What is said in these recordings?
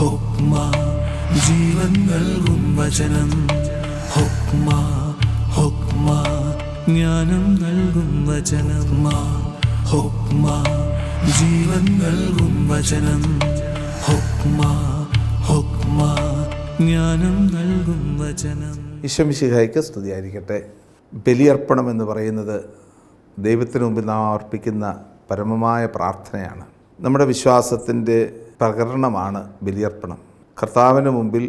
ജീവൻ നൽകും വചനം. ഹുക്മ ഹുക്മ ജ്ഞാനം നൽകും വചനം. ഹുക്മ ജീവൻ നൽകും വചനം. ഹുക്മ ഹുക്മ ജ്ഞാനം നൽകും വചനം. ഈശ്വമിശിഹായ്ക്ക് സ്തുതിയായിരിക്കട്ടെ. ബലിയർപ്പണം എന്ന് പറയുന്നത് ദൈവത്തിന് മുമ്പിൽ നാം അർപ്പിക്കുന്ന പരമമായ പ്രാർത്ഥനയാണ്. നമ്മുടെ വിശ്വാസത്തിന്റെ പ്രകടനമാണ് ബലിയർപ്പണം. കർത്താവിന് മുമ്പിൽ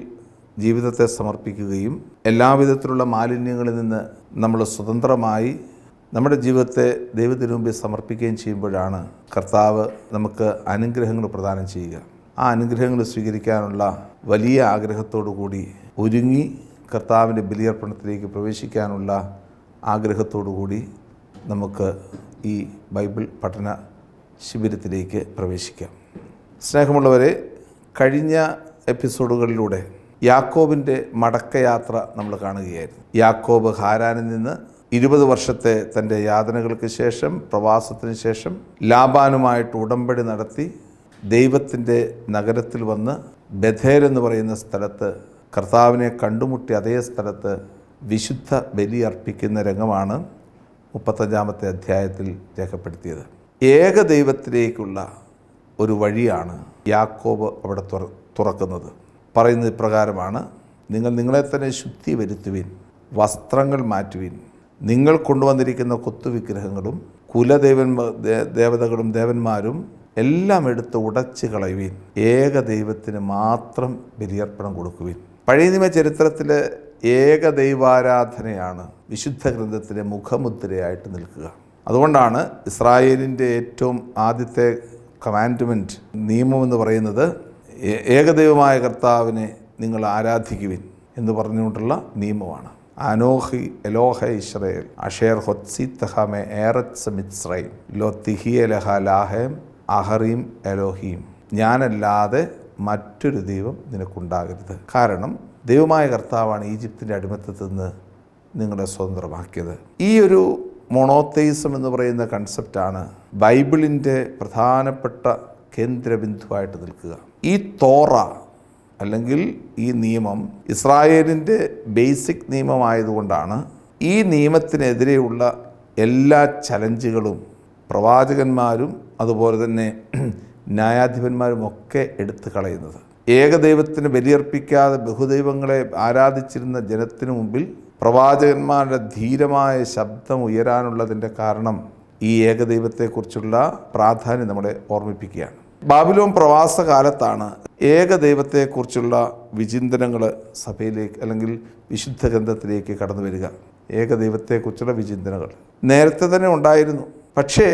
ജീവിതത്തെ സമർപ്പിക്കുകയും എല്ലാവിധത്തിലുള്ള മാലിന്യങ്ങളിൽ നിന്ന് നമ്മൾ സ്വതന്ത്രമായി നമ്മുടെ ജീവിതത്തെ ദൈവത്തിന് മുമ്പിൽ സമർപ്പിക്കുകയും ചെയ്യുമ്പോഴാണ് കർത്താവ് നമുക്ക് അനുഗ്രഹങ്ങൾ പ്രദാനം ചെയ്യുക. ആ അനുഗ്രഹങ്ങൾ സ്വീകരിക്കാനുള്ള വലിയ ആഗ്രഹത്തോടു കൂടി ഒരുങ്ങി കർത്താവിന്റെ ബലിയർപ്പണത്തിലേക്ക് പ്രവേശിക്കാനുള്ള ആഗ്രഹത്തോടു കൂടി നമുക്ക് ഈ ബൈബിൾ പഠന ശിബിരത്തിലേക്ക് പ്രവേശിക്കാം. സ്നേഹമുള്ളവരെ കഴിഞ്ഞ എപ്പിസോഡുകളിലൂടെ യാക്കോബിന്റെ മടക്കയാത്ര നമ്മൾ കാണുകയായിരുന്നു. യാക്കോബ് ഹാരാനിൽ നിന്ന് ഇരുപത് വർഷത്തെ തന്റെ യാതനകൾക്ക് ശേഷം പ്രവാസത്തിന് ശേഷം ലാബാനുമായിട്ട് ഉടമ്പടി നടത്തി ദൈവത്തിന്റെ നഗരത്തിൽ വന്ന് ബഥേർ എന്ന് പറയുന്ന സ്ഥലത്ത് കർത്താവിനെ കണ്ടുമുട്ടി അതേ സ്ഥലത്ത് വിശുദ്ധ ബലി അർപ്പിക്കുന്ന രംഗമാണ് മുപ്പത്തഞ്ചാമത്തെ അധ്യായത്തിൽ രേഖപ്പെടുത്തിയത്. ഏക ദൈവത്തിലേക്കുള്ള ഒരു വഴിയാണ് യാക്കോബ് അവിടെ തുറ തുറക്കുന്നത്. പറയുന്നത് ഇപ്രകാരമാണ് നിങ്ങൾ നിങ്ങളെ തന്നെ ശുദ്ധി വരുത്തുവിൻ വസ്ത്രങ്ങൾ മാറ്റുവിൻ. നിങ്ങൾ കൊണ്ടുവന്നിരിക്കുന്ന കൊത്തുവിഗ്രഹങ്ങളും കുലദേവന്മാ ദേവതകളും ദേവന്മാരും എല്ലാം എടുത്ത് ഉടച്ചു കളയുവിൻ. ഏക ദൈവത്തിന് മാത്രം ബലിയർപ്പണം കൊടുക്കുവിൻ. പഴയ നിയമ ചരിത്രത്തിലെ ഏക ദൈവാരാധനയാണ് വിശുദ്ധ ഗ്രന്ഥത്തിലെ മുഖമുദ്രയായിട്ട് നിൽക്കുക. അതുകൊണ്ടാണ് ഇസ്രായേലിന്റെ ഏറ്റവും ആദ്യത്തെ കമാൻഡ്മെന്റ് നിയമം എന്ന് പറയുന്നത് ഏകദൈവമായ കർത്താവിനെ നിങ്ങൾ ആരാധിക്കുവിൻ എന്ന് പറഞ്ഞുകൊണ്ടുള്ള നിയമമാണ്. അനോഹി എലോഹ ഇസ്രയേൽ അഷേർ ഹൊത്സി തഹമെ ഏറത്സ് മിസ്രൈം ലോ തിഹി എലഹ ലാഹേം അഹറീം എലോഹീം. ഞാനല്ലാതെ മറ്റൊരു ദൈവം നിനക്കുണ്ടാകരുത്. കാരണം ദൈവമായ കർത്താവാണ് ഈജിപ്തിന്റെ അടിമത്തത്തിൽ നിന്ന് നിങ്ങളെ സ്വതന്ത്രമാക്കിയത്. ഈ ഒരു മൊണോത്തൈസം എന്ന് പറയുന്ന കൺസെപ്റ്റാണ് ബൈബിളിന്റെ പ്രധാനപ്പെട്ട കേന്ദ്രബിന്ദുവായിട്ട് നിൽക്കുക. ഈ തോറ അല്ലെങ്കിൽ ഈ നിയമം ഇസ്രായേലിന്റെ ബേസിക് നിയമമായതുകൊണ്ടാണ് ഈ നിയമത്തിനെതിരെയുള്ള എല്ലാ ചലഞ്ചുകളും പ്രവാചകന്മാരും അതുപോലെ തന്നെ ന്യായാധിപന്മാരും ഒക്കെ എടുത്തു കളയുന്നത്. ഏകദൈവത്തിന് ബലിയർപ്പിക്കാതെ ബഹുദൈവങ്ങളെ ആരാധിച്ചിരുന്ന ജനത്തിനു മുമ്പിൽ പ്രവാചകന്മാരുടെ ധീരമായ ശബ്ദം ഉയരാനുള്ളതിന്റെ കാരണം ഈ ഏകദൈവത്തെക്കുറിച്ചുള്ള പ്രാധാന്യം നമ്മളെ ഓർമ്മിപ്പിക്കുകയാണ്. ബാബിലോൺ പ്രവാസ കാലത്താണ് ഏകദൈവത്തെക്കുറിച്ചുള്ള വിചിന്തനങ്ങൾ സഭയിലേക്ക് അല്ലെങ്കിൽ വിശുദ്ധ ഗ്രന്ഥത്തിലേക്ക് കടന്നു വരിക. ഏകദൈവത്തെക്കുറിച്ചുള്ള വിചിന്തനകൾ നേരത്തെ തന്നെ ഉണ്ടായിരുന്നു. പക്ഷേ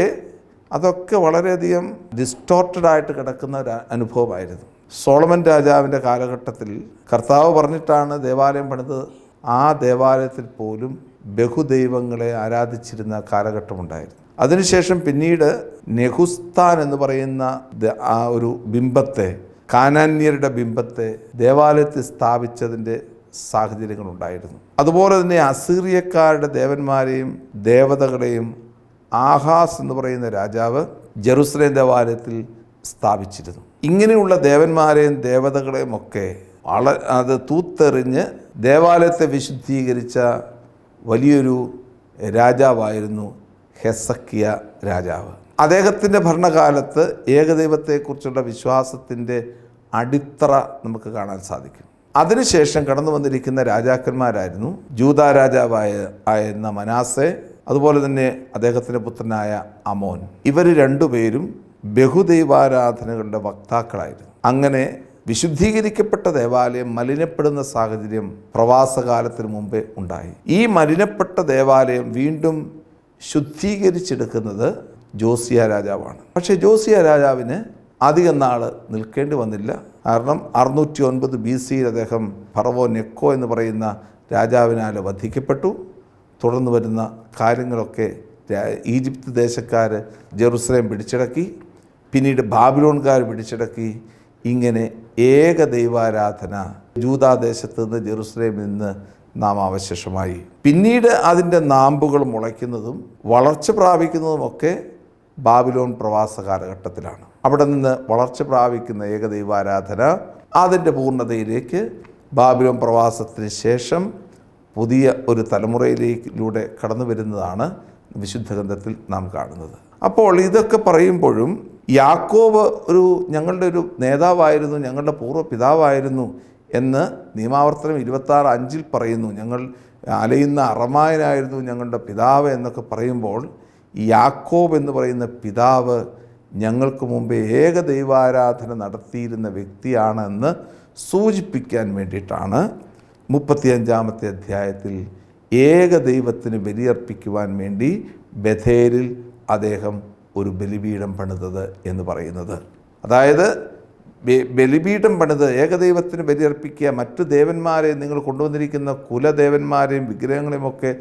അതൊക്കെ വളരെയധികം ഡിസ്റ്റോർട്ടഡ് ആയിട്ട് കിടക്കുന്ന ഒരു അനുഭവമായിരുന്നു. സോളമൻ രാജാവിന്റെ കാലഘട്ടത്തിൽ കർത്താവ് പറഞ്ഞിട്ടാണ് ദേവാലയം പണിത് ആ ദേവാലയത്തിൽ പോലും ബഹുദൈവങ്ങളെ ആരാധിച്ചിരുന്ന കാലഘട്ടമുണ്ടായിരുന്നു. അതിനുശേഷം പിന്നീട് നെഹുസ്ഥാൻ എന്ന് പറയുന്ന ആ ഒരു ബിംബത്തെ കാനാന്യരുടെ ബിംബത്തെ ദേവാലയത്തിൽ സ്ഥാപിച്ചതിന്റെ സാഹചര്യങ്ങളുണ്ടായിരുന്നു. അതുപോലെ തന്നെ അസീറിയക്കാരുടെ ദേവന്മാരെയും ദേവതകളെയും ആഹാസ് എന്ന് പറയുന്ന രാജാവ് ജെറുസലേം ദേവാലയത്തിൽ സ്ഥാപിച്ചിരുന്നു. ഇങ്ങനെയുള്ള ദേവന്മാരെയും ദേവതകളെയും ഒക്കെ വള അത് തൂത്തെറിഞ്ഞ് ദേവാലയത്തെ വിശുദ്ധീകരിച്ച വലിയൊരു രാജാവായിരുന്നു ഹെസക്കിയ രാജാവ്. അദ്ദേഹത്തിന്റെ ഭരണകാലത്ത് ഏകദൈവത്തെക്കുറിച്ചുള്ള വിശ്വാസത്തിന്റെ അടിത്തറ നമുക്ക് കാണാൻ സാധിക്കും. അതിനുശേഷം കടന്നു വന്നിരിക്കുന്ന രാജാക്കന്മാരായിരുന്നു ജൂത രാജാവായ ആയിരുന്ന മനാസെ അതുപോലെ തന്നെ അദ്ദേഹത്തിന്റെ പുത്രനായ അമോൻ. ഇവർ രണ്ടുപേരും ബഹുദൈവാരാധനകളുടെ വക്താക്കളായിരുന്നു. അങ്ങനെ വിശുദ്ധീകരിക്കപ്പെട്ട ദേവാലയം മലിനപ്പെടുന്ന സാഹചര്യം പ്രവാസകാലത്തിന് മുമ്പേ ഉണ്ടായി. ഈ മലിനപ്പെട്ട ദേവാലയം വീണ്ടും ശുദ്ധീകരിച്ചെടുക്കുന്നത് ജോസിയ രാജാവാണ്. പക്ഷേ ജോസിയ രാജാവിന് അധികം നാൾ നിൽക്കേണ്ടി വന്നില്ല. കാരണം അറുന്നൂറ്റി ഒൻപത് ബി സിയിൽ അദ്ദേഹം ഫറവോ നെക്കോ എന്ന് പറയുന്ന രാജാവിനാൽ വധിക്കപ്പെട്ടു. തുടർന്ന് വരുന്ന കാര്യങ്ങളൊക്കെ ഈജിപ്ത് ദേശക്കാർ ജെറുസലേം പിടിച്ചടക്കി. പിന്നീട് ബാബിലോൺകാർ പിടിച്ചടക്കി. ഇങ്ങനെ ഏക ദൈവാരാധന ജൂതാദേശത്ത് നിന്ന് ജെറുസലേമിൽ നിന്ന് നാം അവശേഷമായി. പിന്നീട് അതിന്റെ നാമ്പുകൾ മുളയ്ക്കുന്നതും വളർച്ച പ്രാപിക്കുന്നതുമൊക്കെ ബാബിലോൺ പ്രവാസ കാലഘട്ടത്തിലാണ്. അവിടെ നിന്ന് വളർച്ച പ്രാപിക്കുന്ന ഏകദൈവാരാധന അതിന്റെ പൂർണതയിലേക്ക് ബാബിലോൺ പ്രവാസത്തിന് ശേഷം പുതിയ ഒരു തലമുറയിലേക്കിലൂടെ കടന്നു വരുന്നതാണ് വിശുദ്ധ ഗ്രന്ഥത്തിൽ നാം കാണുന്നത്. അപ്പോൾ ഇതൊക്കെ പറയുമ്പോഴും യാക്കോബ് ഒരു ഞങ്ങളുടെ ഒരു നേതാവായിരുന്നു ഞങ്ങളുടെ പൂർവ പിതാവായിരുന്നു എന്ന് നിയമാവർത്തനം ഇരുപത്താറ് അഞ്ചിൽ പറയുന്നു. ഞങ്ങൾ അലയുന്ന അറമായനായിരുന്നു ഞങ്ങളുടെ പിതാവ് എന്നൊക്കെ പറയുമ്പോൾ യാക്കോബ് എന്ന് പറയുന്ന പിതാവ് ഞങ്ങൾക്ക് മുമ്പേ ഏക ദൈവാരാധന നടത്തിയിരുന്ന വ്യക്തിയാണെന്ന് സൂചിപ്പിക്കാൻ വേണ്ടിയിട്ടാണ് മുപ്പത്തിയഞ്ചാമത്തെ അധ്യായത്തിൽ ഏക ദൈവത്തിന് ബലിയർപ്പിക്കുവാൻ വേണ്ടി ബഥേരിൽ അദ്ദേഹം ഒരു ബലിപീഠം പണിതത് എന്ന് പറയുന്നത്. അതായത് ബലിപീഠം പണിത് ഏകദൈവത്തിന് ബലിയർപ്പിക്കുക മറ്റു ദേവന്മാരെ നിങ്ങൾ കൊണ്ടുവന്നിരിക്കുന്ന കുലദേവന്മാരെയും വിഗ്രഹങ്ങളെയും ഒക്കെ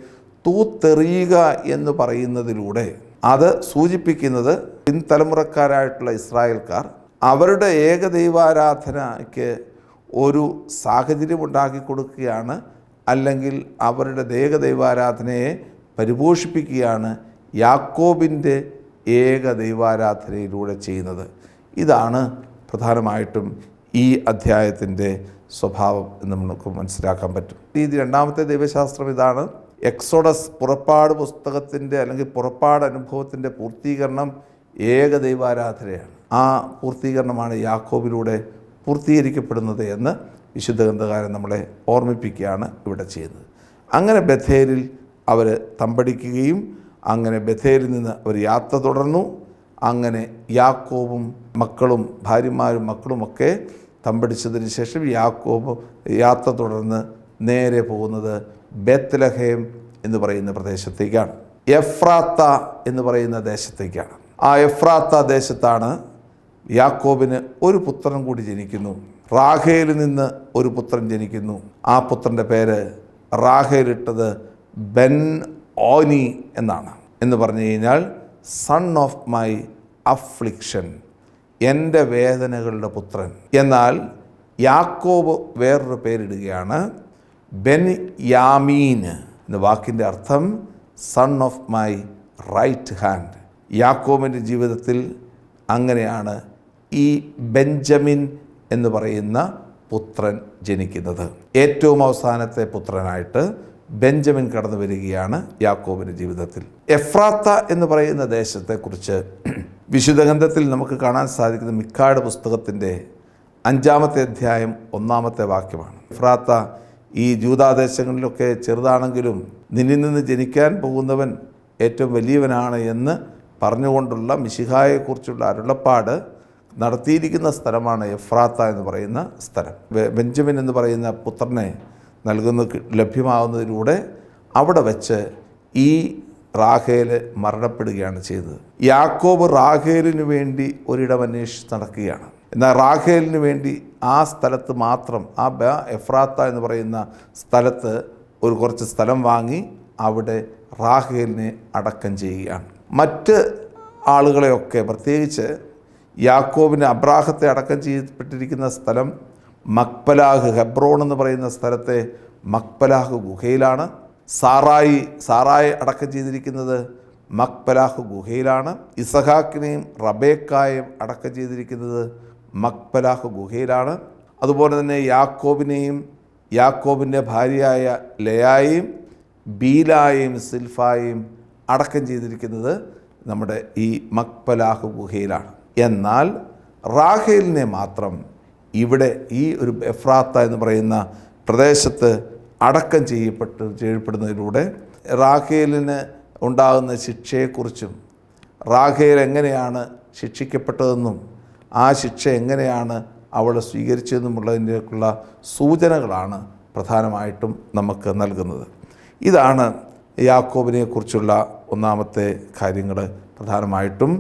തൂത്തെറിയുക എന്ന് പറയുന്നതിലൂടെ അത് സൂചിപ്പിക്കുന്നത് പിൻതലമുറക്കാരായിട്ടുള്ള ഇസ്രായേൽക്കാർ അവരുടെ ഏകദൈവാരാധനയ്ക്ക് ഒരു സാഹചര്യം ഉണ്ടാക്കി കൊടുക്കുകയാണ് അല്ലെങ്കിൽ അവരുടെ ദേഹദൈവാരാധനയെ പരിപോഷിപ്പിക്കുകയാണ് യാക്കോബിന്റെ ഏക ദൈവാരാധനയിലൂടെ ചെയ്യുന്നത്. ഇതാണ് പ്രധാനമായിട്ടും ഈ അധ്യായത്തിന്റെ സ്വഭാവം എന്ന് നമുക്ക് മനസ്സിലാക്കാൻ പറ്റും. ഇത് രണ്ടാമത്തെ ദൈവശാസ്ത്രം ഇതാണ്. എക്സോഡസ് പുറപ്പാട് പുസ്തകത്തിന്റെ അല്ലെങ്കിൽ പുറപ്പാട് അനുഭവത്തിന്റെ പൂർത്തീകരണം ഏക ദൈവാരാധനയാണ്. ആ പൂർത്തീകരണമാണ് യാക്കോബിലൂടെ പൂർത്തീകരിക്കപ്പെടുന്നത് എന്ന് വിശുദ്ധ ഗ്രന്ഥകാരൻ നമ്മളെ ഓർമ്മിപ്പിക്കുകയാണ് ഇവിടെ ചെയ്യുന്നത്. അങ്ങനെ ബഥേലിൽ അവർ തമ്പടിക്കുകയും അങ്ങനെ ബഥേലിൽ നിന്ന് അവർ യാത്ര തുടർന്നു. അങ്ങനെ യാക്കോബും മക്കളും ഭാര്യമാരും മക്കളുമൊക്കെ തമ്പടിച്ചതിന് ശേഷം യാക്കോബ് യാത്ര തുടർന്ന് നേരെ പോകുന്നത് ബേത്തലഹേം എന്ന് പറയുന്ന പ്രദേശത്തേക്കാണ്. എഫ്രാത്ത എന്ന് പറയുന്ന ദേശത്തേക്കാണ്. ആ എഫ്രാത്ത ദേശത്താണ് യാക്കോബിന് ഒരു പുത്രൻ കൂടി ജനിക്കുന്നു. റാഖേലിൽ നിന്ന് ഒരു പുത്രൻ ജനിക്കുന്നു. ആ പുത്രന്റെ പേര് റാഖേലിട്ടത് ബെൻ ഓനി എന്നാണ്. എന്ന് പറഞ്ഞു കഴിഞ്ഞാൽ സൺ ഓഫ് മൈ അഫ്ലിക്ഷൻ എന്റെ വേദനകളുടെ പുത്രൻ. എന്നാൽ യാക്കോബ് വേറൊരു പേരിടുകയാണ് ബെൻ യാമീൻ എന്ന വാക്കിന്റെ അർത്ഥം son of my right hand യാക്കോബിന്റെ ജീവിതത്തിൽ അങ്ങനെയാണ് ഈ ബെഞ്ചമിൻ എന്ന് പറയുന്ന പുത്രൻ ജനിക്കുന്നത്. ഏറ്റവും അവസാനത്തെ പുത്രനായിട്ട് ബെഞ്ചമിൻ കടന്നു വരികയാണ് യാക്കോബിന്റെ ജീവിതത്തിൽ. എഫ്രാത്ത എന്ന് പറയുന്ന ദേശത്തെക്കുറിച്ച് വിശുദ്ധ ഗ്രന്ഥത്തിൽ നമുക്ക് കാണാൻ സാധിക്കുന്ന മിക്കാട് പുസ്തകത്തിന്റെ അഞ്ചാമത്തെ അധ്യായം ഒന്നാമത്തെ വാക്യമാണ്. എഫ്രാത്ത ഈ ജൂതാദേശങ്ങളിലൊക്കെ ചെറുതാണെങ്കിലും നിന്നിൽ നിന്ന് ജനിക്കാൻ പോകുന്നവൻ ഏറ്റവും വലിയവനാണ് എന്ന് പറഞ്ഞുകൊണ്ടുള്ള മിശിഹായെക്കുറിച്ചുള്ള അരുളപ്പാട് നടത്തിയിരിക്കുന്ന സ്ഥലമാണ് എഫ്രാത്ത എന്ന് പറയുന്ന സ്ഥലം. ബെഞ്ചമിൻ എന്ന് പറയുന്ന പുത്രനെ നൽകുന്ന ലഭ്യമാകുന്നതിലൂടെ അവിടെ വെച്ച് ഈ റാഖേൽ മരണപ്പെടുകയാണ് ചെയ്തത്. യാക്കോബ് റാഖേലിന് വേണ്ടി ഒരിടം അന്വേഷിച്ച് നടക്കുകയാണ്. എന്നാൽ റാഖേലിന് വേണ്ടി ആ സ്ഥലത്ത് മാത്രം ആ ബ എഫ്രാത്ത എന്ന് പറയുന്ന സ്ഥലത്ത് ഒരു കുറച്ച് സ്ഥലം വാങ്ങി അവിടെ റാഖേലിനെ അടക്കം ചെയ്യുകയാണ്. മറ്റ് ആളുകളെയൊക്കെ പ്രത്യേകിച്ച് യാക്കോബിന് അബ്രാഹത്തെ അടക്കം ചെയ്യപ്പെട്ടിരിക്കുന്ന സ്ഥലം മക്പലാഹ് ഹെബ്രോൺ എന്ന് പറയുന്ന സ്ഥലത്തെ മക്പലാഹ് ഗുഹയിലാണ്. സാറായി സാറായി അടക്കം ചെയ്തിരിക്കുന്നത് മക്പലാഹ് ഗുഹയിലാണ്. ഇസഹാക്കിനെയും റബേക്കായും അടക്കം ചെയ്തിരിക്കുന്നത് മക്പലാഹ് ഗുഹയിലാണ്. അതുപോലെ തന്നെ യാക്കോബിനെയും യാക്കോബിന്റെ ഭാര്യയായ ലയായും ബീലായും സിൽഫായും അടക്കം ചെയ്തിരിക്കുന്നത് നമ്മുടെ ഈ മക്പലാഹ് ഗുഹയിലാണ്. എന്നാൽ റാഹേലിനെ മാത്രം ഇവിടെ ഈ ഒരു എഫ്രാത്ത എന്ന് പറയുന്ന പ്രദേശത്ത് അടക്കം ചെയ്യപ്പെട്ട് ചെയ്യപ്പെടുന്നതിലൂടെ റാഖേലിന് ഉണ്ടാകുന്ന ശിക്ഷയെക്കുറിച്ചും റാഖേൽ എങ്ങനെയാണ് ശിക്ഷിക്കപ്പെട്ടതെന്നും ആ ശിക്ഷ എങ്ങനെയാണ് അവൾ സ്വീകരിച്ചതെന്നുമുള്ളതിന്റെയൊക്കെയുള്ള സൂചനകളാണ് പ്രധാനമായിട്ടും നമുക്ക് നൽകുന്നത്. ഇതാണ് യാക്കോബിനെക്കുറിച്ചുള്ള ഒന്നാമത്തെ കാര്യങ്ങൾ പ്രധാനമായിട്ടും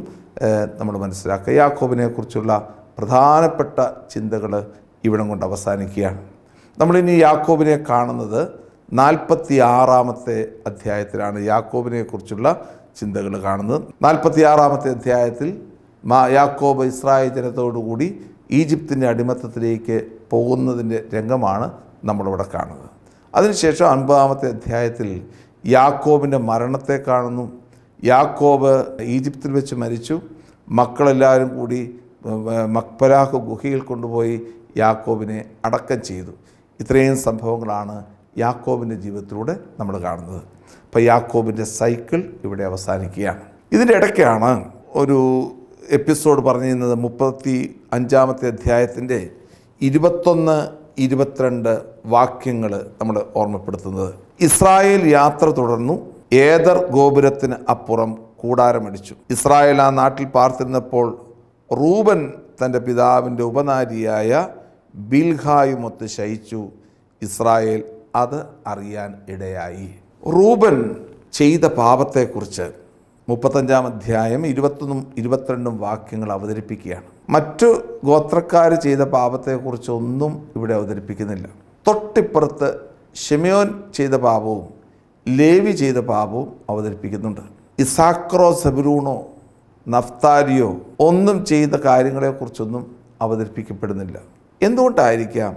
നമ്മൾ മനസ്സിലാക്കുക. യാക്കോബിനെക്കുറിച്ചുള്ള പ്രധാനപ്പെട്ട ചിന്തകൾ ഇവിടം കൊണ്ട് അവസാനിക്കുകയാണ്. നമ്മളിനി യാക്കോബിനെ കാണുന്നത് നാൽപ്പത്തി ആറാമത്തെ അധ്യായത്തിലാണ് യാക്കോബിനെക്കുറിച്ചുള്ള ചിന്തകൾ കാണുന്നത്. നാൽപ്പത്തി ആറാമത്തെ അധ്യായത്തിൽ മാ യാക്കോബ് ഇസ്രായേൽ ജനത്തോടുകൂടി ഈജിപ്തിന്റെ അടിമത്തത്തിലേക്ക് പോകുന്നതിന്റെ രംഗമാണ് നമ്മളിവിടെ കാണുന്നത്. അതിനുശേഷം അൻപതാമത്തെ അധ്യായത്തിൽ യാക്കോബിന്റെ മരണത്തെ കാണുന്നു. യാക്കോബ് ഈജിപ്തിൽ വെച്ച് മരിച്ചു. മക്കളെല്ലാവരും കൂടി ഏർ, മക്പലാഹ് ഗുഹയിൽ കൊണ്ടുപോയി യാക്കോബിനെ അടക്കം ചെയ്തു. ഇത്രയും സംഭവങ്ങളാണ് യാക്കോബിന്റെ ജീവിതത്തിലൂടെ നമ്മൾ കാണുന്നത്. അപ്പോൾ യാക്കോബിന്റെ സൈക്കിൾ ഇവിടെ അവസാനിക്കുകയാണ്. ഇതിന്റെ ഇടയ്ക്കാണ് ഒരു എപ്പിസോഡ് പറഞ്ഞിരുന്നത് മുപ്പത്തി അഞ്ചാമത്തെ അധ്യായത്തിന്റെ ഇരുപത്തൊന്ന് ഇരുപത്തിരണ്ട് വാക്യങ്ങൾ നമ്മൾ ഓർമ്മപ്പെടുത്തുന്നത്. ഇസ്രായേൽ യാത്ര തുടർന്നു. ഏതർ ഗോപുരത്തിന് അപ്പുറം കൂടാരമടിച്ചു. ഇസ്രായേൽ ആ നാട്ടിൽ പാർത്തിരുന്നപ്പോൾ റൂബൻ തന്റെ പിതാവിന്റെ ഉപനാരിയായ ബിൽഹായുമൊത്ത് ശയിച്ചു. ഇസ്രായേൽ അത് അറിയാൻ ഇടയായി. റൂബൻ ചെയ്ത പാപത്തെക്കുറിച്ച് മുപ്പത്തഞ്ചാം അധ്യായം ഇരുപത്തൊന്നും ഇരുപത്തിരണ്ടും വാക്യങ്ങൾ അവതരിപ്പിക്കുകയാണ്. മറ്റു ഗോത്രക്കാർ ചെയ്ത പാപത്തെക്കുറിച്ചൊന്നും ഇവിടെ അവതരിപ്പിക്കുന്നില്ല. തൊട്ടിപ്പുറത്ത് ഷെമിയോൻ ചെയ്ത പാപവും ലേവി ചെയ്ത പാപവും അവതരിപ്പിക്കുന്നുണ്ട്. ഇസാക്രോ സബിറൂണോ നഫ്താലിയോ ഒന്നും ചെയ്ത കാര്യങ്ങളെക്കുറിച്ചൊന്നും അവതരിപ്പിക്കപ്പെടുന്നില്ല. എന്തുകൊണ്ടായിരിക്കാം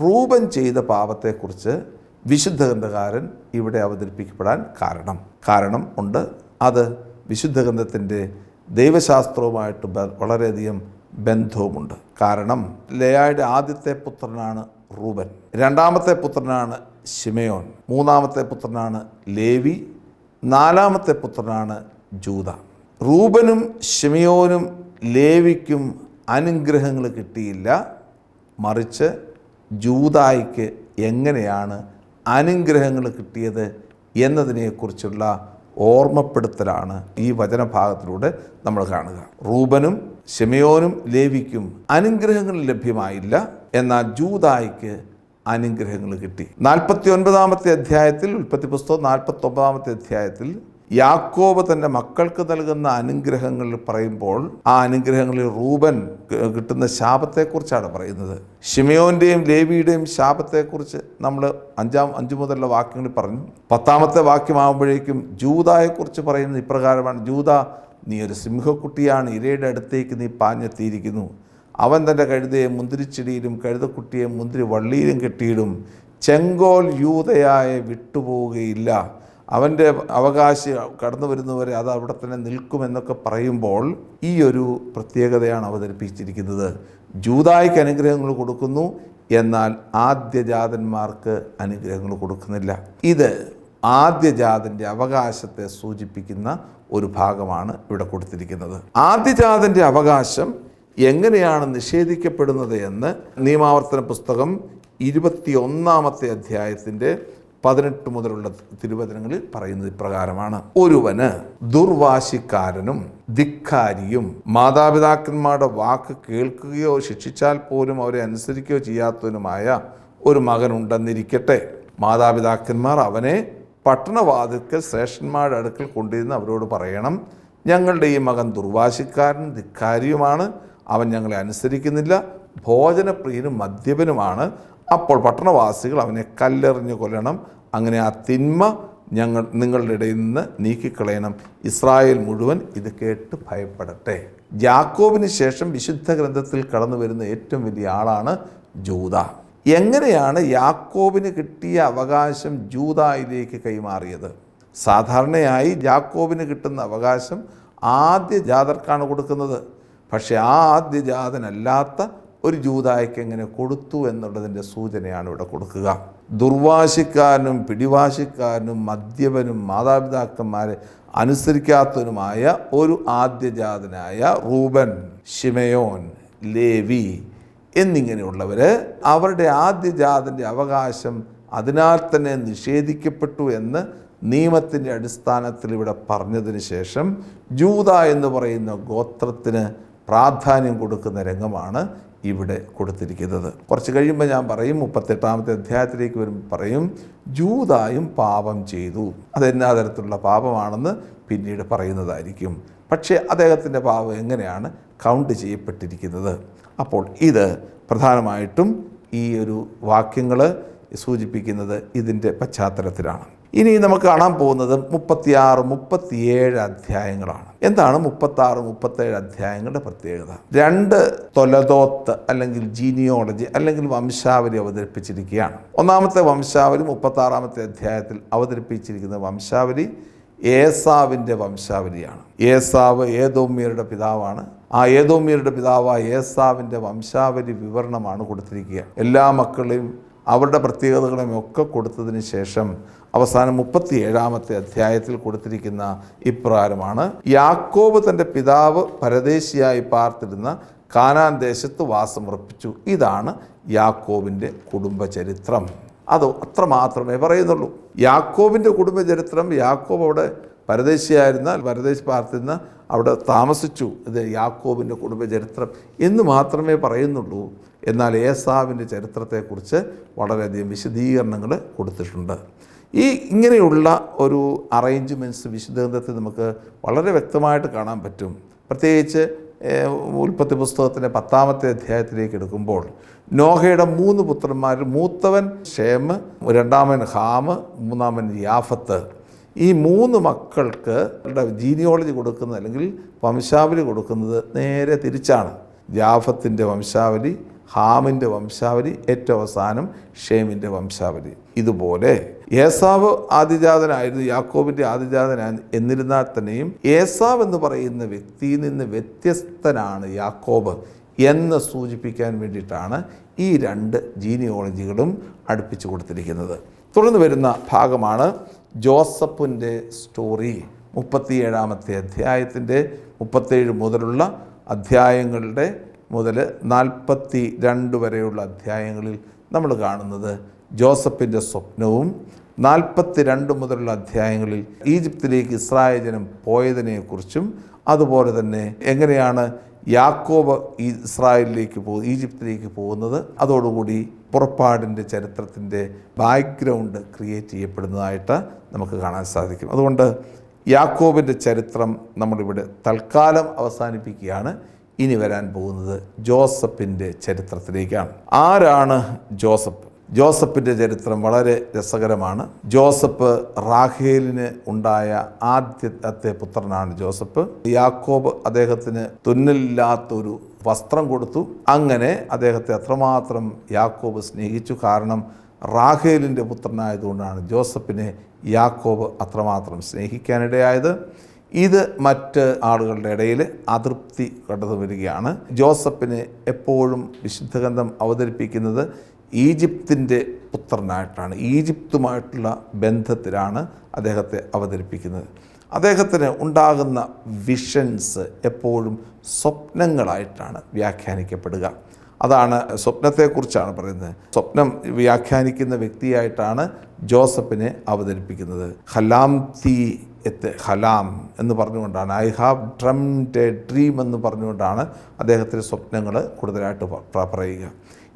റൂപൻ ചെയ്ത പാപത്തെക്കുറിച്ച് വിശുദ്ധ ഗ്രന്ഥകാരൻ ഇവിടെ അവതരിപ്പിക്കപ്പെടാൻ കാരണം? കാരണം ഉണ്ട്. അത് വിശുദ്ധ ഗ്രന്ഥത്തിന്റെ ദൈവശാസ്ത്രവുമായിട്ട് വളരെയധികം ബന്ധവുമുണ്ട്. കാരണം ലയായുടെ ആദ്യത്തെ പുത്രനാണ് റൂബൻ രണ്ടാമത്തെ പുത്രനാണ് ഷിമയോൻ മൂന്നാമത്തെ പുത്രനാണ് ലേവി. നാലാമത്തെ പുത്രനാണ് ജൂത റൂബനും ഷിമയോനും ലേവിക്കും അനുഗ്രഹങ്ങൾ കിട്ടിയില്ല. മറിച്ച് ജൂതായിക്ക് എങ്ങനെയാണ് അനുഗ്രഹങ്ങൾ കിട്ടിയത് എന്നതിനെക്കുറിച്ചുള്ള ഓർമ്മപ്പെടുത്തലാണ് ഈ വചനഭാഗത്തിലൂടെ നമ്മൾ കാണുക. റൂബനും ഷെമിയോനും ലേവിക്കും അനുഗ്രഹങ്ങൾ ലഭ്യമായില്ല എന്നാൽ ജൂതായിക്ക് അനുഗ്രഹങ്ങൾ കിട്ടി. നാൽപ്പത്തി ഒൻപതാമത്തെ അധ്യായത്തിൽ ഉൽപ്പത്തി പുസ്തകം നാൽപ്പത്തി ഒമ്പതാമത്തെ അധ്യായത്തിൽ യാക്കോബ് തന്റെ മക്കൾക്ക് നൽകുന്ന അനുഗ്രഹങ്ങൾ പറയുമ്പോൾ ആ അനുഗ്രഹങ്ങളിൽ റൂബൻ കിട്ടുന്ന ശാപത്തെക്കുറിച്ചാണ് പറയുന്നത്. ഷിമയോന്റെയും ലേവിയുടെയും ശാപത്തെക്കുറിച്ച് നമ്മൾ അഞ്ചാം അഞ്ചു മുതലുള്ള വാക്യങ്ങളിൽ പറഞ്ഞു. പത്താമത്തെ വാക്യമാകുമ്പോഴേക്കും ജൂതായെക്കുറിച്ച് പറയുന്നത് ഇപ്രകാരമാണ് ജൂത നീ ഒരു സിംഹക്കുട്ടിയാണ് ഇരയുടെ അടുത്തേക്ക് നീ പാഞ്ഞെത്തിയിരിക്കുന്നു. അവൻ തന്റെ കഴുതയെ മുന്തിരിച്ചെടിയിലും കഴുതക്കുട്ടിയെ മുന്തിരി വള്ളിയിലും കെട്ടിയിടും. ചെങ്കോൽ യൂതയായ വിട്ടുപോവുകയില്ല. അവന്റെ അവകാശം കടന്നു വരുന്നവരെ അത് അവിടെ തന്നെ നിൽക്കുമെന്നൊക്കെ പറയുമ്പോൾ ഈ ഒരു പ്രത്യേകതയാണ് അവതരിപ്പിച്ചിരിക്കുന്നത്. ജൂതായിക്ക് അനുഗ്രഹങ്ങൾ കൊടുക്കുന്നു എന്നാൽ ആദ്യജാതന്മാർക്ക് അനുഗ്രഹങ്ങൾ കൊടുക്കുന്നില്ല. ഇത് ആദ്യജാതന്റെ അവകാശത്തെ സൂചിപ്പിക്കുന്ന ഒരു ഭാഗമാണ് ഇവിടെ കൊടുത്തിരിക്കുന്നത്. ആദ്യജാതന്റെ അവകാശം എങ്ങനെയാണ് നിഷേധിക്കപ്പെടുന്നത് എന്ന് നിയമാവർത്തന പുസ്തകം ഇരുപത്തിയൊന്നാമത്തെ അധ്യായത്തിന്റെ പതിനെട്ട് മുതലുള്ള തിരുവചനങ്ങളിൽ പറയുന്നത് ഇപ്രകാരമാണ്. ഒരുവന് ദുർവാശിക്കാരനും ധിക്കാരിയും മാതാപിതാക്കന്മാരുടെ വാക്ക് കേൾക്കുകയോ ശിക്ഷിച്ചാൽ പോലും അവരെ അനുസരിക്കുകയോ ചെയ്യാത്തവനുമായ ഒരു മകനുണ്ടെന്നിരിക്കട്ടെ മാതാപിതാക്കന്മാർ അവനെ പട്ടണവാതിൽക്കൽ ശ്രേഷ്ഠന്മാരുടെ അടുക്കൽ കൊണ്ടിരുന്ന് അവരോട് പറയണം ഞങ്ങളുടെ ഈ മകൻ ദുർവാശിക്കാരൻ ധിക്കാരിയുമാണ്. അവൻ ഞങ്ങളെ അനുസരിക്കുന്നില്ല. ഭോജനപ്രിയനും മദ്യപനുമാണ്. അപ്പോൾ പട്ടണവാസികൾ അവനെ കല്ലെറിഞ്ഞ് കൊല്ലണം. അങ്ങനെ ആ തിന്മ ഞങ്ങൾ നിങ്ങളുടെ ഇടയിൽ നിന്ന് നീക്കിക്കളയണം. ഇസ്രായേൽ മുഴുവൻ ഇത് കേട്ട് ഭയപ്പെടട്ടെ. ജാക്കോബിന് ശേഷം വിശുദ്ധ ഗ്രന്ഥത്തിൽ കടന്നു വരുന്ന ഏറ്റവും വലിയ ആളാണ് ജൂത എങ്ങനെയാണ് യാക്കോബിന് കിട്ടിയ അവകാശം ജൂതായിലേക്ക് കൈമാറിയത്? സാധാരണയായി ജാക്കോബിന് കിട്ടുന്ന അവകാശം ആദ്യ ജാതർക്കാണ് കൊടുക്കുന്നത്. പക്ഷേ ആ ആദ്യ ജാതനല്ലാത്ത ഒരു ജൂതായ്ക്ക് എങ്ങനെ കൊടുത്തു എന്നുള്ളതിന്റെ സൂചനയാണ് ഇവിടെ കൊടുക്കുക. ദുർവാശിക്കാരനും പിടിവാശിക്കാരനും മദ്യപനും മാതാപിതാക്കന്മാരെ അനുസരിക്കാത്തവനുമായ ഒരു ആദ്യജാതനായ റൂബൻ ഷിമയോൻ ലേവി എന്നിങ്ങനെയുള്ളവർ അവരുടെ ആദ്യജാതന്റെ അവകാശം അതിനാൽ തന്നെ നിഷേധിക്കപ്പെട്ടു എന്ന് നിയമത്തിന്റെ അടിസ്ഥാനത്തിൽ ഇവിടെ പറഞ്ഞതിന് ശേഷം ജൂത എന്ന് പറയുന്ന ഗോത്രത്തിന് പ്രാധാന്യം കൊടുക്കുന്ന രംഗമാണ് ഇവിടെ കൊടുത്തിരിക്കുന്നത്. കുറച്ച് കഴിയുമ്പോൾ ഞാൻ പറയും മുപ്പത്തെട്ടാമത്തെ അധ്യായത്തിലേക്ക് വരുമ്പോൾ പറയും ജൂതായും പാപം ചെയ്തു. അതെന്നാ തരത്തിലുള്ള പാപമാണെന്ന് പിന്നീട് പറയുന്നതായിരിക്കും. പക്ഷേ അദ്ദേഹത്തിന്റെ പാപം എങ്ങനെയാണ് കൗണ്ട് ചെയ്യപ്പെട്ടിരിക്കുന്നത്? അപ്പോൾ ഇത് പ്രധാനമായിട്ടും ഈ ഒരു വാക്യങ്ങൾ സൂചിപ്പിക്കുന്നത് ഇതിന്റെ പശ്ചാത്തലത്തിലാണ്. ഇനി നമുക്ക് കാണാൻ പോകുന്നത് മുപ്പത്തിയാറ് മുപ്പത്തിയേഴ് അധ്യായങ്ങളാണ്. എന്താണ് മുപ്പത്താറ് മുപ്പത്തേഴ് അധ്യായങ്ങളുടെ പ്രത്യേകത? രണ്ട് തൊലതോത്ത് അല്ലെങ്കിൽ ജീനിയോളജി അല്ലെങ്കിൽ വംശാവലി അവതരിപ്പിച്ചിരിക്കുകയാണ്. ഒന്നാമത്തെ വംശാവലി മുപ്പത്താറാമത്തെ അധ്യായത്തിൽ അവതരിപ്പിച്ചിരിക്കുന്ന വംശാവലി ഏസാവിന്റെ വംശാവലിയാണ്. ഏസാവ് ഏതോമ്യരുടെ പിതാവാണ്. ആ ഏതോമ്യരുടെ പിതാവായ ഏസാവിന്റെ വംശാവലി വിവരണമാണ് കൊടുത്തിരിക്കുക. എല്ലാ മക്കളെയും അവരുടെ പ്രത്യേകതകളെയും ഒക്കെ കൊടുത്തതിന് ശേഷം അവസാനം മുപ്പത്തി ഏഴാമത്തെ അധ്യായത്തിൽ കൊടുത്തിരിക്കുന്ന ഇപ്രകാരമാണ് യാക്കോബ് തന്റെ പിതാവ് പരദേശിയായി പാർത്തിരുന്ന കാനാൻ ദേശത്ത് വാസമർപ്പിച്ചു ഇതാണ് യാക്കോബിന്റെ കുടുംബചരിത്രം. അത് അത്ര മാത്രമേ പറയുന്നുള്ളൂ. യാക്കോബിന്റെ കുടുംബചരിത്രം യാക്കോബ് അവിടെ പരദേശിയായിരുന്ന പരദേശി പാർത്തിരുന്ന അവിടെ താമസിച്ചു. ഇത് യാക്കോബിന്റെ കുടുംബചരിത്രം എന്ന് മാത്രമേ പറയുന്നുള്ളൂ. എന്നാൽ ഏസാവിന്റെ ചരിത്രത്തെക്കുറിച്ച് വളരെയധികം വിശദീകരണങ്ങൾ കൊടുത്തിട്ടുണ്ട്. ഈ ഇങ്ങനെയുള്ള ഒരു അറേഞ്ച്മെന്റ്സ് വിശുദ്ധഗ്രന്ഥത്തിൽ നമുക്ക് വളരെ വ്യക്തമായിട്ട് കാണാൻ പറ്റും. പ്രത്യേകിച്ച് ഉൽപ്പത്തി പുസ്തകത്തിന്റെ പത്താമത്തെ അധ്യായത്തിലേക്ക് എടുക്കുമ്പോൾ നോഹയുടെ മൂന്ന് പുത്രന്മാരിൽ മൂത്തവൻ ഷേമ് രണ്ടാമൻ ഹാമ് മൂന്നാമൻ യാഫത്ത്. ഈ മൂന്ന് മക്കൾക്ക് ജീനിയോളജി കൊടുക്കുന്നത് അല്ലെങ്കിൽ വംശാവലി കൊടുക്കുന്നത് നേരെ തിരിച്ചാണ്. ജാഫത്തിന്റെ വംശാവലി ഹാമിന്റെ വംശാവലി ഏറ്റവും അവസാനം ഷേമിന്റെ വംശാവലി. ഇതുപോലെ ഏസാവ് ആദിജാതനായിരുന്നു യാക്കോബിന്റെ ആദിജാതനാണ് എന്നിരുന്നാൽ തന്നെയും ഏസാവ് എന്ന് പറയുന്ന വ്യക്തിയിൽ നിന്ന് വ്യത്യസ്തനാണ് യാക്കോബ് എന്ന് സൂചിപ്പിക്കാൻ വേണ്ടിയിട്ടാണ് ഈ രണ്ട് ജീനിയോളജികളും അടുപ്പിച്ചു കൊടുത്തിരിക്കുന്നത്. തുടർന്ന് വരുന്ന ഭാഗമാണ് ജോസഫിന്റെ സ്റ്റോറി മുപ്പത്തിയേഴാമത്തെ അധ്യായത്തിന്റെ മുപ്പത്തേഴ് മുതലുള്ള അധ്യായങ്ങളുടെ മുതൽ നാൽപ്പത്തി രണ്ട് വരെയുള്ള അധ്യായങ്ങളിൽ നമ്മൾ കാണുന്നത് ജോസഫിന്റെ സ്വപ്നവും നാൽപ്പത്തി രണ്ട് മുതലുള്ള അധ്യായങ്ങളിൽ ഈജിപ്തിലേക്ക് ഇസ്രായേൽ ജനം പോയതിനെക്കുറിച്ചും അതുപോലെ തന്നെ എങ്ങനെയാണ് യാക്കോബ് ഇസ്രായേലിലേക്ക് പോ ഈജിപ്തിലേക്ക് പോകുന്നത്. അതോടുകൂടി പുറപ്പാടിന്റെ ചരിത്രത്തിന്റെ ബാക്ക്ഗ്രൗണ്ട് ക്രിയേറ്റ് ചെയ്യപ്പെടുന്നതായിട്ട് നമുക്ക് കാണാൻ സാധിക്കും. അതുകൊണ്ട് യാക്കോബിന്റെ ചരിത്രം നമ്മളിവിടെ തൽക്കാലം അവസാനിപ്പിക്കുകയാണ്. ഇനി വരാൻ പോകുന്നത് ജോസഫിന്റെ ചരിത്രത്തിലേക്കാണ്. ആരാണ് ജോസഫ്? ജോസഫിന്റെ ചരിത്രം വളരെ രസകരമാണ്. ജോസഫ് റാഖേലിന് ഉണ്ടായ ആദ്യത്തെ പുത്രനാണ് ജോസഫ്. യാക്കോബ് അദ്ദേഹത്തിന് തുന്നലില്ലാത്തൊരു വസ്ത്രം കൊടുത്തു. അങ്ങനെ അദ്ദേഹത്തെ അത്രമാത്രം യാക്കോബ് സ്നേഹിച്ചു. കാരണം റാഖേലിന്റെ പുത്രനായതുകൊണ്ടാണ് ജോസഫിനെ യാക്കോബ് അത്രമാത്രം സ്നേഹിക്കാനിടയായത്. ഇത് മറ്റ് ആളുകളുടെ ഇടയിൽ അതൃപ്തി കടന്നു വരികയാണ്. ജോസഫിനെ എപ്പോഴും വിശുദ്ധഗന്ധം അവതരിപ്പിക്കുന്നത് ഈജിപ്തിന്റെ പുത്രനായിട്ടാണ്. ഈജിപ്തുമായിട്ടുള്ള ബന്ധത്തിലാണ് അദ്ദേഹത്തെ അവതരിപ്പിക്കുന്നത്. അദ്ദേഹത്തിന് ഉണ്ടാകുന്ന വിഷൻസ് എപ്പോഴും സ്വപ്നങ്ങളായിട്ടാണ് വ്യാഖ്യാനിക്കപ്പെടുക. അതാണ് സ്വപ്നത്തെക്കുറിച്ചാണ് പറയുന്നത്. സ്വപ്നം വ്യാഖ്യാനിക്കുന്ന വ്യക്തിയായിട്ടാണ് ജോസഫിനെ അവതരിപ്പിക്കുന്നത്. ഹലാം തീ എത്ത് ഹലാം എന്ന് പറഞ്ഞുകൊണ്ടാണ് I have dreamed a dream എന്ന് പറഞ്ഞുകൊണ്ടാണ് അദ്ദേഹത്തിന്റെ സ്വപ്നങ്ങൾ കൂടുതലായിട്ട് പറയുക.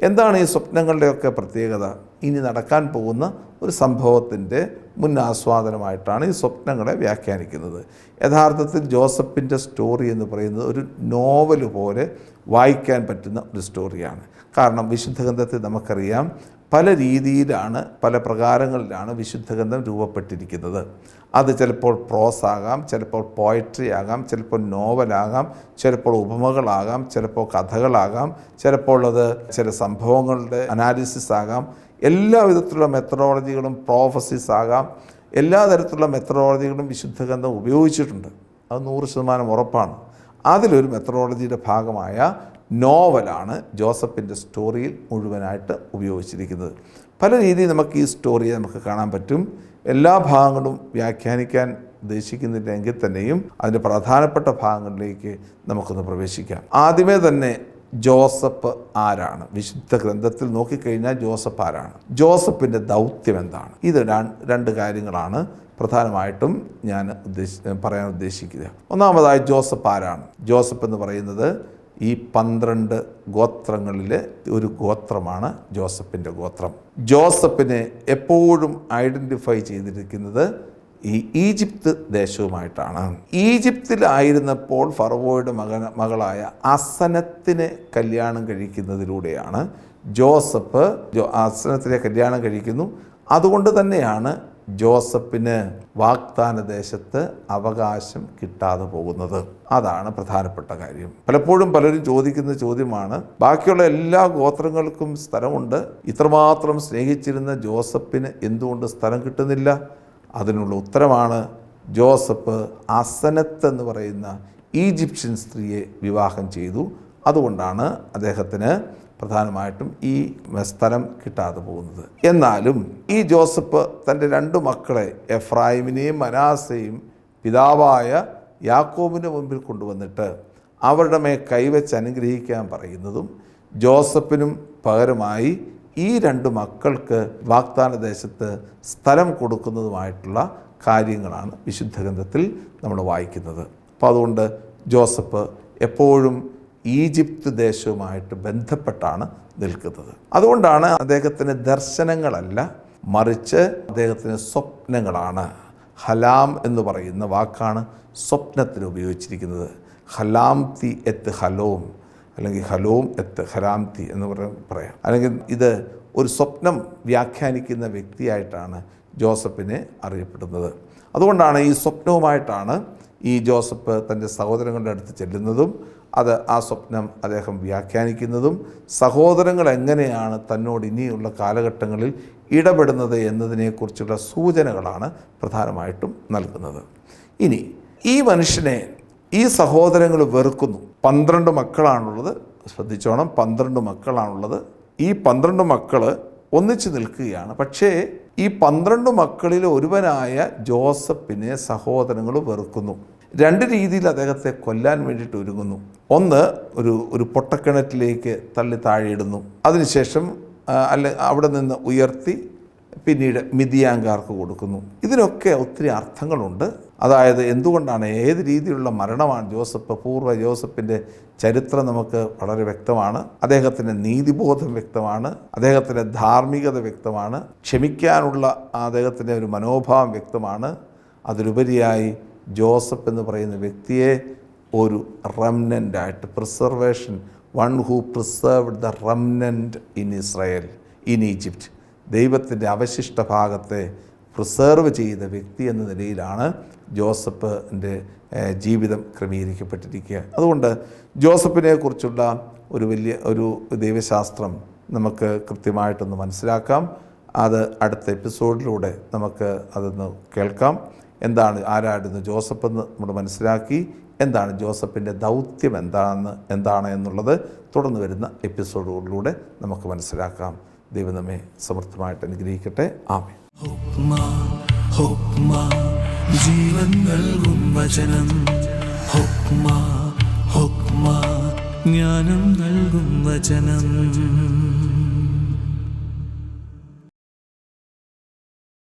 എന്താണ് ഈ സ്വപ്നങ്ങളുടെയൊക്കെ പ്രത്യേകത? ഇനി നടക്കാൻ പോകുന്ന ഒരു സംഭവത്തിന്റെ മുൻ ആസ്വാദനമായിട്ടാണ് ഈ സ്വപ്നങ്ങളെ വ്യാഖ്യാനിക്കുന്നത്. യഥാർത്ഥത്തിൽ ജോസഫിന്റെ സ്റ്റോറി എന്ന് പറയുന്നത് ഒരു നോവൽ പോലെ വായിക്കാൻ പറ്റുന്ന ഒരു സ്റ്റോറിയാണ്. കാരണം വിശുദ്ധ ഗ്രന്ഥത്തിൽ നമുക്കറിയാം പല രീതിയിലാണ് പല പ്രകാരങ്ങളിലാണ് വിശുദ്ധഗന്ധം രൂപപ്പെട്ടിരിക്കുന്നത്. അത് ചിലപ്പോൾ പ്രോസ് ആകാം ചിലപ്പോൾ പോയട്രി ആകാം ചിലപ്പോൾ നോവലാകാം ചിലപ്പോൾ ഉപമകളാകാം ചിലപ്പോൾ കഥകളാകാം ചിലപ്പോൾ അത് ചില സംഭവങ്ങളുടെ അനാലിസിസ് ആകാം. എല്ലാ വിധത്തിലുള്ള മെത്തഡോളജികളും പ്രോഫസിസ് ആകാം. എല്ലാ തരത്തിലുള്ള മെത്തഡോളജികളും വിശുദ്ധഗന്ധം ഉപയോഗിച്ചിട്ടുണ്ട്. അത് നൂറ് ശതമാനം ഉറപ്പാണ്. അതിലൊരു മെത്തഡോളജിയുടെ ഭാഗമായ നോവലാണ് ജോസഫിന്റെ സ്റ്റോറിയിൽ മുഴുവനായിട്ട് ഉപയോഗിച്ചിരിക്കുന്നത്. പല രീതിയിൽ നമുക്ക് ഈ സ്റ്റോറിയെ നമുക്ക് കാണാൻ പറ്റും. എല്ലാ ഭാഗങ്ങളും വ്യാഖ്യാനിക്കാൻ ഉദ്ദേശിക്കുന്നില്ലെങ്കിൽ തന്നെയും അതിന്റെ പ്രധാനപ്പെട്ട ഭാഗങ്ങളിലേക്ക് നമുക്കൊന്ന് പ്രവേശിക്കാം. ആദ്യമേ തന്നെ ജോസഫ് ആരാണ്? വിശുദ്ധ ഗ്രന്ഥത്തിൽ നോക്കിക്കഴിഞ്ഞാൽ ജോസഫ് ആരാണ്? ജോസഫിന്റെ ദൗത്യം എന്താണ്? ഇത് രണ്ട് കാര്യങ്ങളാണ് പ്രധാനമായിട്ടും ഞാൻ ഉദ്ദേശി പറയാൻ ഉദ്ദേശിക്കുക. ഒന്നാമതായി ജോസഫ് ആരാണ്? ജോസഫ് എന്ന് പറയുന്നത് ഈ പന്ത്രണ്ട് ഗോത്രങ്ങളിലെ ഒരു ഗോത്രമാണ് ജോസഫിന്റെ ഗോത്രം. ജോസഫിനെ എപ്പോഴും ഐഡന്റിഫൈ ചെയ്തിരിക്കുന്നത് ഈ ഈജിപ്ത് ദേശവുമായിട്ടാണ്. ഈജിപ്തിലായിരുന്നപ്പോൾ ഫറവോയുടെ മക മകളായ അസനത്തിനെ കല്യാണം കഴിക്കുന്നതിലൂടെയാണ് ജോസഫ് അസനത്തിനെ കല്യാണം കഴിക്കുന്നു. അതുകൊണ്ട് തന്നെയാണ് ജോസഫിന് വാഗ്ദാന ദേശത്ത് അവകാശം കിട്ടാതെ പോകുന്നത്. അതാണ് പ്രധാനപ്പെട്ട കാര്യം. പലപ്പോഴും പലരും ചോദിക്കുന്ന ചോദ്യമാണ് ബാക്കിയുള്ള എല്ലാ ഗോത്രങ്ങൾക്കും സ്ഥലമുണ്ട്. ഇത്രമാത്രം സ്നേഹിച്ചിരുന്ന ജോസഫിന് എന്തുകൊണ്ട് സ്ഥലം കിട്ടുന്നില്ല? അതിനുള്ള ഉത്തരമാണ് ജോസഫ് അസനത്ത് എന്ന് പറയുന്ന ഈജിപ്ഷ്യൻ സ്ത്രീയെ വിവാഹം ചെയ്തു. അതുകൊണ്ടാണ് അദ്ദേഹത്തിന് പ്രധാനമായിട്ടും ഈ സ്ഥലം കിട്ടാതെ പോകുന്നത്. എന്നാലും ഈ ജോസഫ് തന്റെ രണ്ട് മക്കളെ എഫ്രായിമിനെയും മനാസയും പിതാവായ യാക്കോബിന്റെ മുമ്പിൽ കൊണ്ടുവന്നിട്ട് അവരുടെ മേ കൈവച്ച് അനുഗ്രഹിക്കാൻ പറയുന്നതും ജോസഫിനും പകരമായി ഈ രണ്ട് മക്കൾക്ക് വാഗ്ദാന ദേശത്ത് സ്ഥലം കൊടുക്കുന്നതുമായിട്ടുള്ള കാര്യങ്ങളാണ് വിശുദ്ധ ഗ്രന്ഥത്തിൽ നമ്മൾ വായിക്കുന്നത്. അപ്പോൾ അതുകൊണ്ട് ജോസഫ് എപ്പോഴും ഈജിപ്ത് ദേശവുമായിട്ട് ബന്ധപ്പെട്ടാണ് നിൽക്കുന്നത്. അതുകൊണ്ടാണ് അദ്ദേഹത്തിന് ദർശനങ്ങളല്ല മറിച്ച് അദ്ദേഹത്തിന് സ്വപ്നങ്ങളാണ്. ഹലാം എന്ന് പറയുന്ന വാക്കാണ് സ്വപ്നത്തിന് ഉപയോഗിച്ചിരിക്കുന്നത്. ഹലാം തി എത്ത് ഹലോം അല്ലെങ്കിൽ ഹലോം എത്ത് ഹലാം തി എന്ന് പറ- പറയാം. അല്ലെങ്കിൽ ഇത് ഒരു സ്വപ്നം വ്യാഖ്യാനിക്കുന്ന വ്യക്തിയായിട്ടാണ് ജോസഫിനെ അറിയപ്പെടുന്നത്. അതുകൊണ്ടാണ് ഈ സ്വപ്നവുമായിട്ടാണ് ഈ ജോസഫ് തന്റെ സഹോദരങ്ങളുടെ അടുത്ത് ചെല്ലുന്നതും അത് ആ സ്വപ്നം അദ്ദേഹം വ്യാഖ്യാനിക്കുന്നതും സഹോദരങ്ങൾ എങ്ങനെയാണ് തന്നോട് ഇനിയുള്ള കാലഘട്ടങ്ങളിൽ ഇടപെടുന്നത് എന്നതിനെക്കുറിച്ചുള്ള സൂചനകളാണ് പ്രധാനമായിട്ടും നൽകുന്നത്. ഇനി ഈ മനുഷ്യനെ ഈ സഹോദരങ്ങൾ വെറുക്കുന്നു. പന്ത്രണ്ട് മക്കളാണുള്ളത്. ശ്രദ്ധിച്ചോണം പന്ത്രണ്ട് മക്കളാണുള്ളത്. ഈ പന്ത്രണ്ട് മക്കൾ ഒന്നിച്ചു നിൽക്കുകയാണ്. പക്ഷേ ഈ പന്ത്രണ്ട് മക്കളിൽ ഒരുവനായ ജോസഫിനെ സഹോദരങ്ങൾ വെറുക്കുന്നു. രണ്ട് രീതിയിൽ അദ്ദേഹത്തെ കൊല്ലാൻ വേണ്ടിയിട്ട് ഒരുങ്ങുന്നു. ഒന്ന് ഒരു ഒരു പൊട്ടക്കിണറ്റിലേക്ക് തള്ളി താഴെയിടുന്നു. അതിനുശേഷം അല്ലെ അവിടെ നിന്ന് ഉയർത്തി പിന്നീട് മിതിയാങ്കാർക്ക് കൊടുക്കുന്നു. ഇതിനൊക്കെ ഒത്തിരി അർത്ഥങ്ങളുണ്ട്. അതായത് എന്തുകൊണ്ടാണ് ഏത് രീതിയിലുള്ള മരണമാണ് ജോസഫ് പൂർവ ജോസഫിന്റെ ചരിത്രം നമുക്ക് വളരെ വ്യക്തമാണ്. അദ്ദേഹത്തിന്റെ നീതിബോധം വ്യക്തമാണ്. അദ്ദേഹത്തിന്റെ ധാർമ്മികത വ്യക്തമാണ്. ക്ഷമിക്കാനുള്ള അദ്ദേഹത്തിന്റെ ഒരു മനോഭാവം വ്യക്തമാണ്. അതിലുപരിയായി ജോസഫ് എന്ന് പറയുന്ന വ്യക്തിയെ ഒരു റംനന്റായിട്ട് preservation one who preserved the remnant in Israel in Egypt ദൈവത്തിന്റെ അവശിഷ്ട ഭാഗത്തെ പ്രിസേർവ് ചെയ്ത വ്യക്തി എന്ന നിലയിലാണ് ജോസഫിന്റെ ജീവിതം ക്രമീകരിക്കപ്പെട്ടിരിക്കുക. അതുകൊണ്ട് ജോസഫിനെ കുറിച്ചുള്ള ഒരു വലിയ ഒരു ദൈവശാസ്ത്രം നമുക്ക് കൃത്യമായിട്ടൊന്ന് മനസ്സിലാക്കാം. അത് അടുത്ത എപ്പിസോഡിലൂടെ നമുക്ക് അതൊന്ന് കേൾക്കാം. എന്താണ് ആരായിരുന്നു ജോസഫ് എന്ന് നമ്മൾ മനസ്സിലാക്കി. എന്താണ് ജോസഫിന്റെ ദൗത്യം എന്താണെന്ന് എന്താണ് എന്നുള്ളത് തുടർന്ന് വരുന്ന എപ്പിസോഡുകളിലൂടെ നമുക്ക് മനസ്സിലാക്കാം. ദൈവം നമ്മെ സമൃദ്ധമായിട്ട് അനുഗ്രഹിക്കട്ടെ. ആമേ ജീവൻ നൽകും വചനം. ഹുക്മ ഹുക്മ ജ്ഞാനം നൽകും വചനം.